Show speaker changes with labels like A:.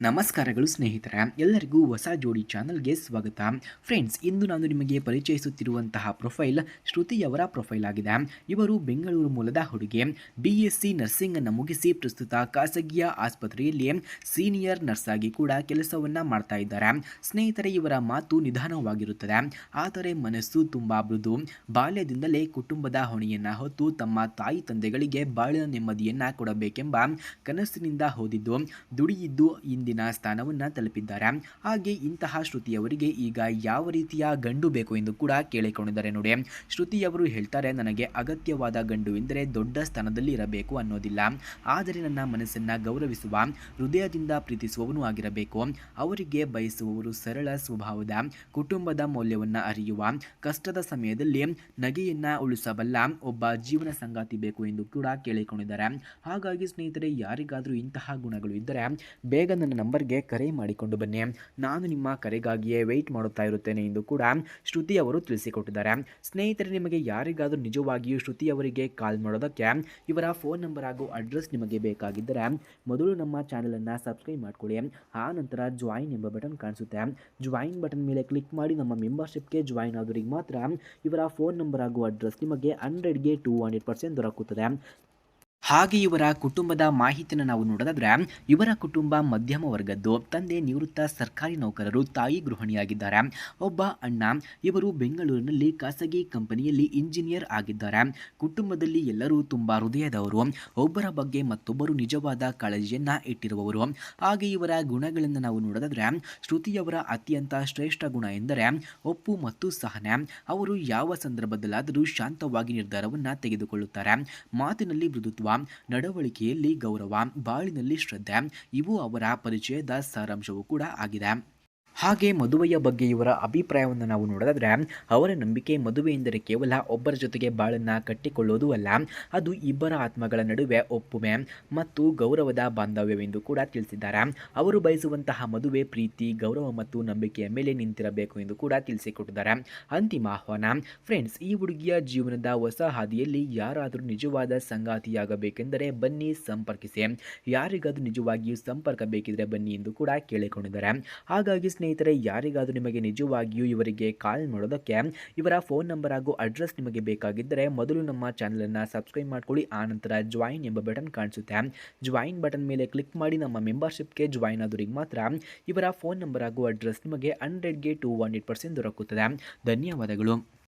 A: ನಮಸ್ಕಾರಗಳು ಸ್ನೇಹಿತರೆ, ಎಲ್ಲರಿಗೂ ಹೊಸ ಜೋಡಿ ಚಾನಲ್ಗೆ ಸ್ವಾಗತ. ಫ್ರೆಂಡ್ಸ್, ಇಂದು ನಾನು ನಿಮಗೆ ಪರಿಚಯಿಸುತ್ತಿರುವಂತಹ ಪ್ರೊಫೈಲ್ ಶ್ರುತಿಯವರ ಪ್ರೊಫೈಲ್ ಆಗಿದೆ. ಇವರು ಬೆಂಗಳೂರು ಮೂಲದ ಹುಡುಗಿ. ಬಿ ಎಸ್ ಸಿ ನರ್ಸಿಂಗ್ ಅನ್ನು ಮುಗಿಸಿ ಪ್ರಸ್ತುತ ಖಾಸಗಿಯ ಆಸ್ಪತ್ರೆಯಲ್ಲಿ ಸೀನಿಯರ್ ನರ್ಸ್ ಆಗಿ ಕೂಡ ಕೆಲಸವನ್ನ ಮಾಡ್ತಾ ಇದ್ದಾರೆ. ಸ್ನೇಹಿತರೆ, ಇವರ ಮಾತು ನಿಧಾನವಾಗಿರುತ್ತದೆ. ಆದರೆ ಮನಸ್ಸು ತುಂಬಾ ಮೃದು ಬಾಲ್ಯದಿಂದಲೇ ಕುಟುಂಬದ ಹೊಣೆಯನ್ನ ಹೊತ್ತು ತಮ್ಮ ತಾಯಿ ತಂದೆಗಳಿಗೆ ಬಾಳಿನ ನೆಮ್ಮದಿಯನ್ನ ಕೊಡಬೇಕೆಂಬ ಕನಸಿನಿಂದ ಹೋದಿದ್ದು, ದುಡಿಯಿದ್ದು ಇಂದಿನ ಸ್ಥಾನವನ್ನ ತಲುಪಿದ್ದಾರೆ. ಹಾಗೆ ಇಂತಹ ಶ್ರುತಿಯವರಿಗೆ ಈಗ ಯಾವ ರೀತಿಯ ಗಂಡು ಬೇಕು ಎಂದು ಕೂಡ ಕೇಳಿಕೊಂಡಿದ್ದಾರೆ ನೋಡಿ. ಶ್ರುತಿಯವರು ಹೇಳ್ತಾರೆ, ನನಗೆ ಅಗತ್ಯವಾದ ಗಂಡು ಎಂದರೆ ದೊಡ್ಡ ಸ್ಥಾನದಲ್ಲಿ ಇರಬೇಕು ಅನ್ನೋದಿಲ್ಲ. ಆದರೆ ನನ್ನ ಮನಸ್ಸನ್ನ ಗೌರವಿಸುವ, ಹೃದಯದಿಂದ ಪ್ರೀತಿಸುವವನು ಆಗಿರಬೇಕು. ಅವರಿಗೆ ಬಯಸುವವರು ಸರಳ ಸ್ವಭಾವದ, ಕುಟುಂಬದ ಮೌಲ್ಯವನ್ನ ಅರಿಯುವ, ಕಷ್ಟದ ಸಮಯದಲ್ಲಿ ನಗೆಯನ್ನು ಉಳಿಸಬಲ್ಲ ಒಬ್ಬ ಜೀವನ ಸಂಗಾತಿ ಬೇಕು ಎಂದು ಕೂಡ ಕೇಳಿಕೊಂಡಿದ್ದಾರೆ. ಹಾಗಾಗಿ ಸ್ನೇಹಿತರೆ, ಯಾರಿಗಾದರೂ ಇಂತಹ ಗುಣಗಳು ಇದ್ದರೆ ಬೇಗ ನನ್ನ ನಂಬರ್ಗೆ ಕರೆ ಮಾಡಿಕೊಂಡು ಬನ್ನಿ. ನಾನು ನಿಮ್ಮ ಕರೆಗಾಗಿಯೇ ವೆಯ್ಟ್ ಮಾಡುತ್ತಾ ಇರುತ್ತೇನೆ ಎಂದು ಕೂಡ ಶ್ರುತಿ ಅವರು ತಿಳಿಸಿಕೊಟ್ಟಿದ್ದಾರೆ. ಸ್ನೇಹಿತರೆ, ನಿಮಗೆ ಯಾರಿಗಾದರೂ ನಿಜವಾಗಿಯೂ ಶ್ರುತಿ ಅವರಿಗೆ ಕಾಲ್ ಮಾಡೋದಕ್ಕೆ ಇವರ ಫೋನ್ ನಂಬರ್ ಹಾಗೂ ಅಡ್ರೆಸ್ ನಿಮಗೆ ಬೇಕಾಗಿದ್ದರೆ ಮೊದಲು ನಮ್ಮ ಚಾನಲನ್ನು ಸಬ್ಸ್ಕ್ರೈಬ್ ಮಾಡ್ಕೊಳ್ಳಿ. ಆ ನಂತರ ಜಾಯಿನ್ ಎಂಬ ಬಟನ್ ಕಾಣಿಸುತ್ತೆ. ಜಾಯಿನ್ ಬಟನ್ ಮೇಲೆ ಕ್ಲಿಕ್ ಮಾಡಿ ನಮ್ಮ ಮೆಂಬರ್ಶಿಪ್ಗೆ ಜಾಯಿನ್ ಆದವರಿಗೆ ಮಾತ್ರ ಇವರ ಫೋನ್ ನಂಬರ್ ಹಾಗೂ ಅಡ್ರೆಸ್ ನಿಮಗೆ ಹಂಡ್ರೆಡ್ಗೆ ಟೂ ಹಂಡ್ರೆಡ್ ಪರ್ಸೆಂಟ್ ದೊರಕುತ್ತದೆ. ಹಾಗೆ ಇವರ ಕುಟುಂಬದ ಮಾಹಿತಿಯನ್ನು ನಾವು ನೋಡೋದಾದ್ರೆ, ಇವರ ಕುಟುಂಬ ಮಧ್ಯಮ ವರ್ಗದ್ದು ತಂದೆ ನಿವೃತ್ತ ಸರ್ಕಾರಿ ನೌಕರರು, ತಾಯಿ ಗೃಹಿಣಿಯಾಗಿದ್ದಾರೆ. ಒಬ್ಬ ಅಣ್ಣ, ಇವರು ಬೆಂಗಳೂರಿನಲ್ಲಿ ಖಾಸಗಿ ಕಂಪನಿಯಲ್ಲಿ ಇಂಜಿನಿಯರ್ ಆಗಿದ್ದಾರೆ. ಕುಟುಂಬದಲ್ಲಿ ಎಲ್ಲರೂ ತುಂಬಾ ಹೃದಯದವರು. ಒಬ್ಬರ ಬಗ್ಗೆ ಮತ್ತೊಬ್ಬರು ನಿಜವಾದ ಕಾಳಜಿಯನ್ನ ಇಟ್ಟಿರುವವರು. ಹಾಗೆ ಇವರ ಗುಣಗಳನ್ನು ನಾವು ನೋಡೋದಾದ್ರೆ, ಶ್ರುತಿಯವರ ಅತ್ಯಂತ ಶ್ರೇಷ್ಠ ಗುಣ ಎಂದರೆ, ಒಪ್ಪು ಮತ್ತು ಸಹನೆ. ಅವರು ಯಾವ ಸಂದರ್ಭದಲ್ಲಾದರೂ ಶಾಂತವಾಗಿ ನಿರ್ಧಾರವನ್ನು ತೆಗೆದುಕೊಳ್ಳುತ್ತಾರೆ. ಮಾತಿನಲ್ಲಿ ಮೃದುತ್ವ ನಡವಳಿಕೆಯಲ್ಲಿ ಗೌರವ ಬಾಳಿನಲ್ಲಿ ಶ್ರದ್ಧೆ ಇವು ಅವರ ಪರಿಚಯದ ಸಾರಾಂಶವೂ ಕೂಡ ಆಗಿದೆ. ಹಾಗೆ ಮದುವೆಯ ಬಗ್ಗೆ ಇವರ ಅಭಿಪ್ರಾಯವನ್ನು ನಾವು ನೋಡೋದಾದ್ರೆ, ಅವರ ನಂಬಿಕೆ ಮದುವೆ ಎಂದರೆ ಕೇವಲ ಒಬ್ಬರ ಜೊತೆಗೆ ಬಾಳನ್ನು ಕಟ್ಟಿಕೊಳ್ಳೋದು ಅಲ್ಲ, ಅದು ಇಬ್ಬರ ಆತ್ಮಗಳ ನಡುವೆ ಒಪ್ಪುಮೆ ಮತ್ತು ಗೌರವದ ಬಾಂಧವ್ಯವೆಂದು ಕೂಡ ತಿಳಿಸಿದ್ದಾರೆ. ಅವರು ಬಯಸುವಂತಹ ಮದುವೆ ಪ್ರೀತಿ, ಗೌರವ ಮತ್ತು ನಂಬಿಕೆಯ ಮೇಲೆ ನಿಂತಿರಬೇಕು ಎಂದು ಕೂಡ ತಿಳಿಸಿಕೊಟ್ಟಿದ್ದಾರೆ. ಅಂತಿಮ ಆಹ್ವಾನ, ಫ್ರೆಂಡ್ಸ್, ಈ ಹುಡುಗಿಯ ಜೀವನದ ಹೊಸ ಹಾದಿಯಲ್ಲಿ ಯಾರಾದರೂ ನಿಜವಾದ ಸಂಗಾತಿಯಾಗಬೇಕೆಂದರೆ ಬನ್ನಿ ಸಂಪರ್ಕಿಸಿ. ಯಾರಿಗಾದರೂ ನಿಜವಾಗಿಯೂ ಸಂಪರ್ಕ ಬೇಕಿದ್ರೆ ಬನ್ನಿ ಎಂದು ಕೂಡ ಕೇಳಿಕೊಂಡಿದ್ದಾರೆ. ಹಾಗಾಗಿ ಯಾರಿಗಾದರೂ ನಿಮಗೆ ನಿಜವಾಗಿಯೂ ಇವರಿಗೆ ಕಾಲ್ ಮಾಡೋದಕ್ಕೆ ಇವರ ಫೋನ್ ನಂಬರ್ ಹಾಗೂ ಅಡ್ರೆಸ್ ನಿಮಗೆ ಬೇಕಾಗಿದ್ದರೆ ಮೊದಲು ನಮ್ಮ ಚಾನಲನ್ನು ಸಬ್ಸ್ಕ್ರೈಬ್ ಮಾಡ್ಕೊಳ್ಳಿ ಆನಂತರ ಜಾಯಿನ್ ಎಂಬ ಬಟನ್ ಕಾಣಿಸುತ್ತೆ. ಜಾಯಿನ್ ಬಟನ್ ಮೇಲೆ ಕ್ಲಿಕ್ ಮಾಡಿ ನಮ್ಮ ಮೆಂಬರ್ಶಿಪ್ಗೆ ಜಾಯಿನ್ ಆದವರಿಗೆ ಮಾತ್ರ ಇವರ ಫೋನ್ ನಂಬರ್ ಹಾಗೂ ಅಡ್ರೆಸ್ ನಿಮಗೆ ಹಂಡ್ರೆಡ್ಗೆ ಟು ಹಂಡ್ರೆಡ್ ಪರ್ಸೆಂಟ್ ದೊರಕುತ್ತದೆ. ಧನ್ಯವಾದಗಳು.